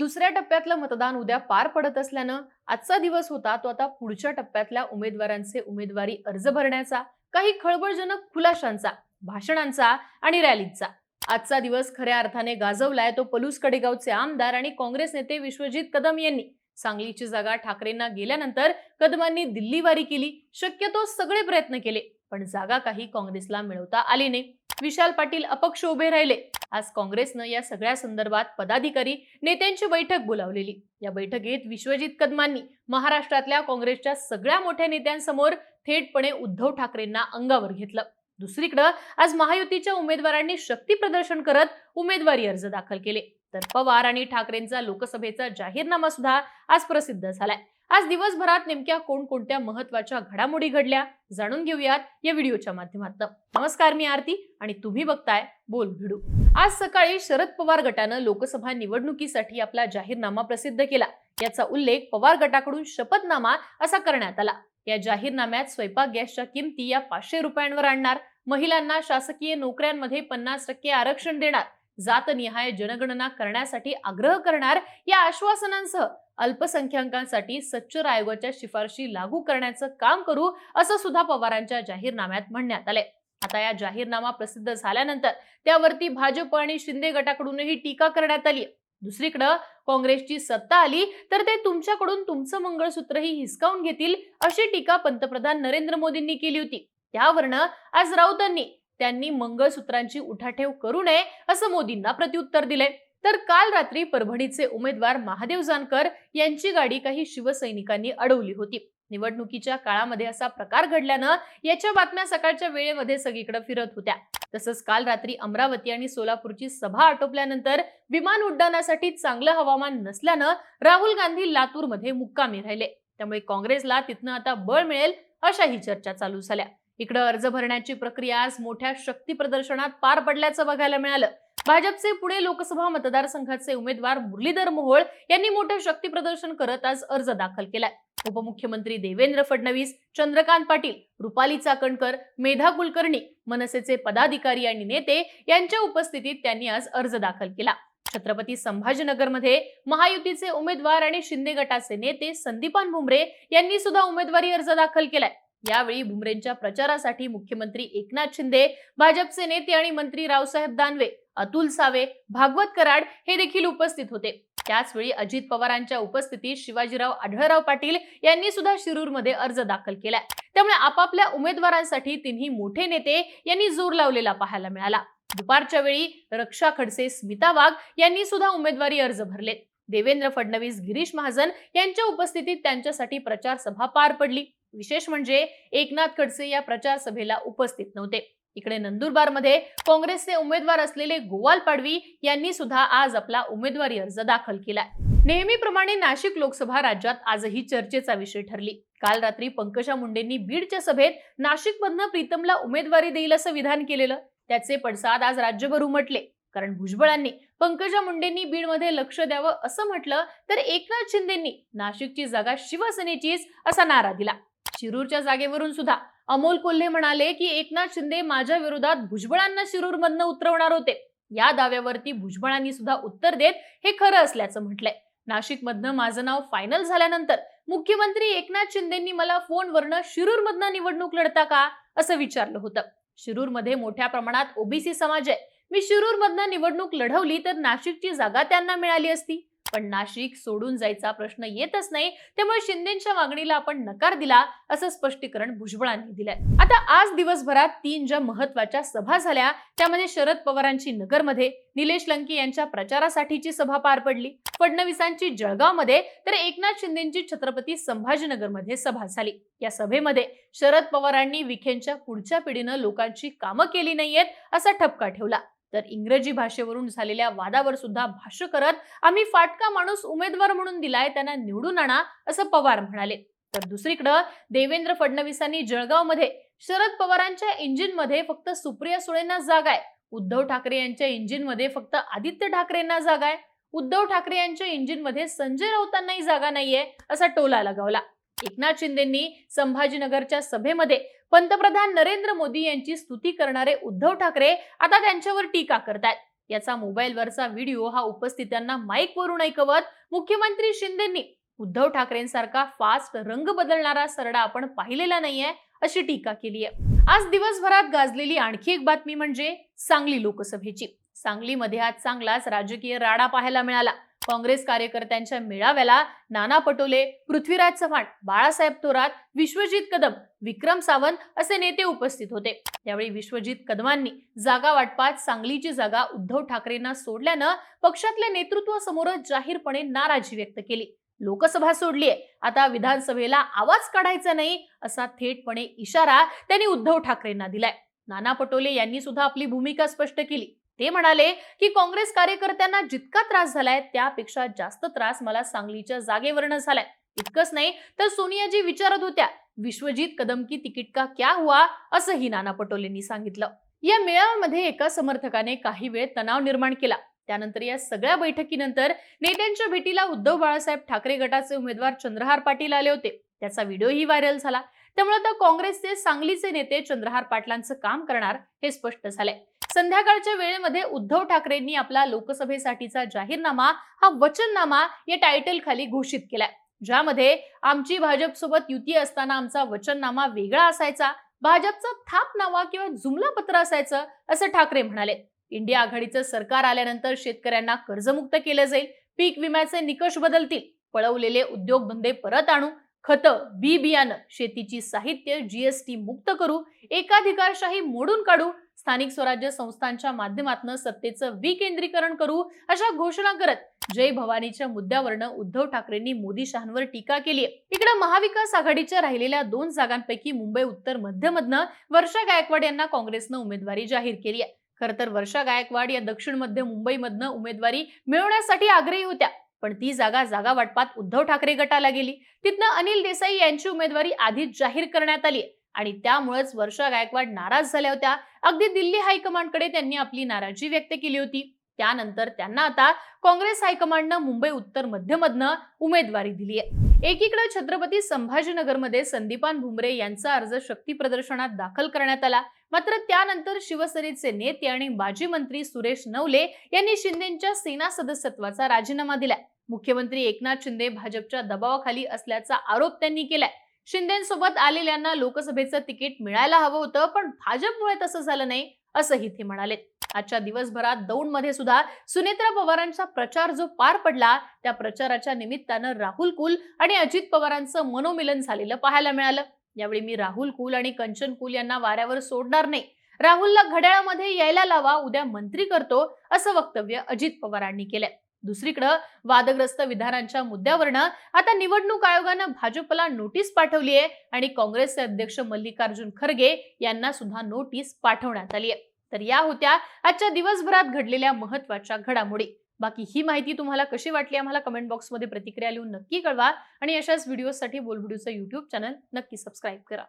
दुसऱ्या टप्प्यातलं मतदान उद्या पार पडत असल्यानं आजचा दिवस होता तो आता पुढच्या टप्प्यातल्या उमेदवारांचे उमेदवारी अर्ज भरण्याचा काही खळबळजनक खुलाशांचा भाषणांचा आणि रॅलींचा. आजचा दिवस खऱ्या अर्थाने गाजवलाय तो पलूस कडेगावचे आमदार आणि काँग्रेस नेते विश्वजित कदम यांनी. सांगलीची जागा ठाकरेंना गेल्यानंतर कदमांनी दिल्लीवारी केली शक्यतो सगळे प्रयत्न केले पण जागा काही काँग्रेसला मिळवता आली नाही. विशाल पाटील अपक्ष उभे राहिले. आज काँग्रेसनं या सगळ्या संदर्भात पदाधिकारी नेत्यांची बैठक बोलावलेली. या बैठकीत विश्वजित कदमांनी महाराष्ट्रातल्या काँग्रेसच्या सगळ्या मोठ्या नेत्यांसमोर थेटपणे उद्धव ठाकरेंना अंगावर घेतलं. दुसरीकडं आज महायुतीच्या उमेदवारांनी शक्ती प्रदर्शन करत उमेदवारी अर्ज दाखल केले. तर पवार आणि ठाकरेंचा लोकसभेचा जाहीरनामा सुद्धा आज प्रसिद्ध झालाय. आज दिवसभरात नेमक्या कोणकोणत्या महत्त्वाच्या घडामोडी घडल्या जाणून घेऊयात या व्हिडिओच्या माध्यमातून. नमस्कार मी आरती आणि तुम्ही बघताय बोल भिडू. आज सकाळी शरद पवार गटानं लोकसभा निवडणुकीसाठी आपला जाहीरनामा प्रसिद्ध केला. याचा उल्लेख पवार गटाकडून शपथनामा असा करण्यात आला. या जाहीरनाम्यात स्वयंपाक गॅसच्या किमती या पाचशे रुपयांवर आणणार महिलांना शासकीय नोकऱ्यांमध्ये पन्नास टक्के आरक्षण देणार जातनिहाय जनगणना करण्यासाठी आग्रह करणार या आश्वासनांसह अल्पसंख्याकांसाठी सच्चर आयोगाच्या शिफारशी लागू करण्याचं काम करू असं सुद्धा पवारांच्या जाहीरनाम्यात म्हणण्यात आले आता या जाहीरनामा प्रसिद्ध झाल्यानंतर त्यावरती भाजप आणि शिंदे गटाकडूनही टीका करण्यात आली दुसरीकडं काँग्रेसची सत्ता आली तर ते तुमच्याकडून तुमचं मंगळसूत्रही हिसकावून घेतील अशी टीका पंतप्रधान नरेंद्र मोदींनी केली होती. त्यावरनं आज राऊतांनी त्यांनी मंगळसूत्रांची उठाठेव करू नये असं मोदींना प्रत्युत्तर दिले तर काल रात्री परभणीचे उमेदवार महादेव जानकर यांची गाडी काही शिवसैनिकांनी अडवली होती. निवडणुकीच्या काळामध्ये असा प्रकार घडल्यानं याच्या बातम्या सकाळच्या वेळेमध्ये सगळीकडे फिरत होत्या. तसंच काल रात्री अमरावती आणि सोलापूरची सभा आटोपल्यानंतर विमान उड्डाणासाठी चांगलं हवामान नसल्यानं राहुल गांधी लातूरमध्ये मुक्कामी राहिले. त्यामुळे काँग्रेसला तिथनं आता बळ मिळेल अशाही चर्चा चालू झाल्या. इकडं अर्ज भरण्याची प्रक्रिया आज मोठ्या शक्ती प्रदर्शनात पार पडल्याचं बघायला मिळालं. भाजपचे पुणे लोकसभा मतदारसंघाचे उमेदवार मुरलीधर मोहोळ यांनी मोठं शक्ती प्रदर्शन करत आज अर्ज दाखल केलाय. उपमुख्यमंत्री देवेंद्र फडणवीस चंद्रकांत पाटील रुपाली चाकणकर मेधा कुलकर्णी मनसेचे पदाधिकारी आणि नेते यांच्या उपस्थितीत त्यांनी आज अर्ज दाखल केला. छत्रपती संभाजीनगरमध्ये महायुतीचे उमेदवार आणि शिंदे गटाचे नेते संदीपान भुमरे यांनी सुद्धा उमेदवारी अर्ज दाखल केलाय. यावेळी भुमरेंच्या प्रचारासाठी मुख्यमंत्री एकनाथ शिंदे भाजपचे नेते आणि मंत्री रावसाहेब दानवे अतुल सावे भागवत कराड हे देखील उपस्थित होते. त्याचवेळी अजित पवारांच्या उपस्थितीत शिवाजीराव आढळराव पाटील यांनी सुद्धा शिरूरमध्ये अर्ज दाखल केलाय. त्यामुळे आपापल्या उमेदवारांसाठी तिन्ही मोठे नेते यांनी जोर लावलेला पाहायला मिळाला. दुपारच्या वेळी रक्षा खडसे स्मिता वाघ यांनी सुद्धा उमेदवारी अर्ज भरले देवेंद्र फडणवीस गिरीश महाजन यांच्या उपस्थितीत त्यांच्यासाठी प्रचार सभा पार पडली. विशेष म्हणजे एकनाथ खडसे या प्रचार सभेला उपस्थित नव्हते. इकडे नंदुरबारमध्ये काँग्रेसचे उमेदवार असलेले गोवाल पाडवी यांनी सुद्धा आज आपला उमेदवारी अर्ज दाखल केला नेहमीप्रमाणे नाशिक लोकसभा राज्यात आजही चर्चेचा विषय ठरली. काल रात्री पंकजा मुंडेंनी बीडच्या सभेत नाशिकमधनं प्रीतमला उमेदवारी देईल असं विधान केलेलं त्याचे पडसाद आज राज्यभर उमटले. कारण भुजबळांनी पंकजा मुंडेंनी बीडमध्ये लक्ष द्यावं असं म्हटलं तर एकनाथ शिंदेंनी नाशिकची जागा शिवसेनेचीच असा नारा दिला. शिरूरच्या जागेवरून सुद्धा. अमोल कोल्हे म्हणाले की एकनाथ शिंदे माझ्या विरोधात भुजबळांना शिरूर मधनं उतरवणार होते. या दाव्यावरती भुजबळांनी सुद्धा उत्तर देत हे खरं असल्याचं म्हटलंय. नाशिकमधनं माझं नाव फायनल झाल्यानंतर मुख्यमंत्री एकनाथ शिंदेंनी मला फोनवरनं शिरूरमधनं निवडणूक लढता का? असं विचारलं होतं. शिरूरमध्ये मोठ्या प्रमाणात ओबीसी समाज आहे. मी शिरूर मधनं निवडणूक लढवली तर नाशिकची जागा त्यांना मिळाली असती. पण नाशिक सोडून जायचा प्रश्न येतच नाही. त्यामुळे शिंदेच्या मागणीला आपण नकार दिला असं स्पष्टीकरण भुजबळांनी दिलंय. आता आज दिवसभरात तीन ज्या महत्त्वाच्या सभा झाल्या त्यामध्ये शरद पवारांची नगरमध्ये निलेश लंके यांच्या प्रचारासाठीची सभा पार पडली. फडणवीसांची जळगावमध्ये तर एकनाथ शिंदेची छत्रपती संभाजीनगरमध्ये सभा झाली. या सभेमध्ये शरद पवारांनी विखेंच्या पुढच्या पिढीनं लोकांची कामं केली नाहीयेत असा ठपका ठेवला. तर इंग्रजी भाषेवरून झालेल्या वादावर सुद्धा भाष्य करत आम्ही फाटका माणूस उमेदवार म्हणून दिलाय त्यांना निवडून आणा असं पवार म्हणाले. तर दुसरीकडं देवेंद्र फडणवीसांनी जळगावमध्ये शरद पवारांच्या इंजिनमध्ये फक्त सुप्रिया सुळेंना जागा आहे. उद्धव ठाकरे यांच्या इंजिनमध्ये फक्त आदित्य ठाकरेंना जागा आहे. उद्धव ठाकरे यांच्या इंजिनमध्ये संजय राऊतांनाही जागा नाहीये असा टोला लगावला. एकनाथ शिंदेंनी संभाजीनगरच्या सभेमध्ये पंतप्रधान नरेंद्र मोदी यांची स्तुती करणारे उद्धव ठाकरे आता त्यांच्यावर टीका करतायत. याचा मोबाईलवरचा व्हिडिओ हा उपस्थितांना माईकवरून ऐकवत मुख्यमंत्री शिंदेंनी उद्धव ठाकरेंसारखा फास्ट रंग बदलणारा सरडा आपण पाहिलेला नाहीये अशी टीका केली आहे आज दिवसभरात गाजलेली आणखी एक बातमी म्हणजे सांगली लोकसभेची. सांगलीमध्ये आज चांगलाच राजकीय राडा पाहायला मिळाला. काँग्रेस कार्यकर्त्यांच्या मेळाव्याला नाना पटोले पृथ्वीराज चव्हाण बाळासाहेब थोरात विश्वजित कदम विक्रम सावंत असे नेते उपस्थित होते. त्यावेळी विश्वजित कदमांनी जागा वाटपात सांगलीची जागा उद्धव ठाकरेंना सोडल्यानं पक्षातल्या नेतृत्वासमोरच जाहीरपणे नाराजी व्यक्त केली. लोकसभा सोडलीये आता विधानसभेला आवाज काढायचा नाही असा थेटपणे इशारा त्यांनी उद्धव ठाकरेंना दिलाय. नाना पटोले यांनी सुद्धा आपली भूमिका स्पष्ट केली. ते म्हणाले की काँग्रेस कार्यकर्त्यांना जितका त्रास झालाय त्यापेक्षा जास्त त्रास मला सांगलीच्या जागेवरनं झालाय. इतकंच नाही तर सोनियाजी विचारत होत्या विश्वजीत कदम की तिकीट का क्या हुआ? असंही नाना पटोलेंनी सांगितलं. या मेळाव्यामध्ये एका समर्थकाने काही वेळ तणाव निर्माण केला. त्यानंतर या सगळ्या बैठकीनंतर नेत्यांच्या भेटीला उद्धव बाळासाहेब ठाकरे गटाचे उमेदवार चंद्रहार पाटील आले होते. त्याचा व्हिडिओही व्हायरल झाला. त्यामुळे आता काँग्रेसचे सांगलीचे नेते चंद्रहार पाटलांचं काम करणार हे स्पष्ट झालंय. संध्याकाळच्या वेळेमध्ये उद्धव ठाकरेंनी आपला लोकसभेसाठीचा जाहीरनामा हा वचननामा या टायटल खाली घोषित केलाय. ज्यामध्ये आमची भाजपसोबत युती असताना आमचा वचननामा वेगळा असायचा भाजपचा थापनामा किंवा जुमला पत्र असायचं असं ठाकरे म्हणाले. इंडिया आघाडीचं सरकार आल्यानंतर शेतकऱ्यांना कर्जमुक्त केलं जाईल पीक विम्याचे निकष बदलतील पळवलेले उद्योगधंदे परत आणू खतं बी बियाणं शेतीची साहित्य जीएसटी मुक्त करू एकाधिकारशाही मोडून काढू स्थानिक स्वराज्य संस्थांच्या माध्यमातून सत्तेचं विकेंद्रीकरण करू अशा घोषणा करत जय भवानीच्या मुद्द्यावरनं उद्धव ठाकरेंनी मोदी शहांवर टीका केली आहे इकडे महाविकास आघाडीच्या राहिलेल्या दोन जागांपैकी मुंबई उत्तर मध्यमधनं वर्षा गायकवाड यांना काँग्रेसनं उमेदवारी जाहीर केली आहे खर तर वर्षा गायकवाड या दक्षिण मध्य मुंबईमधनं उमेदवारी मिळवण्यासाठी आग्रही होत्या पण ती जागा जागा वाटपात उद्धव ठाकरे गटाला गेली. तिथनं अनिल देसाई यांची उमेदवारी आधीच जाहीर करण्यात आली आणि त्यामुळेच वर्षा गायकवाड नाराज झाल्या होत्या. अगदी दिल्ली हायकमांडकडे त्यांनी आपली नाराजी व्यक्त केली होती. त्यानंतर त्यांना आता काँग्रेस हायकमांडनं मुंबई उत्तर मध्यमधनं उमेदवारी दिली आहे. एकीकडे छत्रपती संभाजीनगरमध्ये संदीपान भुमरे यांचा अर्ज शक्ती प्रदर्शनात दाखल करण्यात आला. मात्र त्यानंतर शिवसेनेचे नेते आणि माजी मंत्री सुरेश नवले यांनी शिंदेच्या सेना सदस्यत्वाचा राजीनामा दिलाय. मुख्यमंत्री एकनाथ शिंदे भाजपच्या दबावाखाली असल्याचा आरोप त्यांनी केलाय. शिंदेसोबत आलेल्यांना लोकसभेचं तिकीट मिळायला हवं होतं पण भाजपमुळे तसं झालं नाही असंही ते म्हणाले. आजच्या दिवसभरात दौंडमध्ये सुद्धा सुनेत्रा पवारांचा प्रचार जो पार पडला त्या प्रचाराच्या निमित्तानं राहुल कुल आणि अजित पवारांचं मनोमिलन झालेलं पाहायला मिळालं. यावेळी मी राहुल कुल आणि कंचन कुल यांना वाऱ्यावर सोडणार नाही. राहुलला घड्याळामध्ये यायला लावा उद्या मंत्री करतो असं वक्तव्य अजित पवारांनी केलंय. दुसरीकडं वादग्रस्त विधानांच्या मुद्द्यावरनं आता निवडणूक आयोगानं भाजपला नोटीस पाठवली आहे आणि काँग्रेसचे अध्यक्ष मल्लिकार्जुन खरगे यांना सुद्धा नोटीस पाठवण्यात आली आहे. तर या होत्या आजच्या दिवसभरात घडलेल्या महत्त्वाच्या घडामोडी. बाकी ही माहिती तुम्हाला कशी वाटली आम्हाला कमेंट बॉक्समध्ये प्रतिक्रिया लिहून नक्की कळवा आणि अशाच व्हिडिओसाठी बोलव्हिडिओचं युट्यूब चॅनल नक्की सबस्क्राईब करा.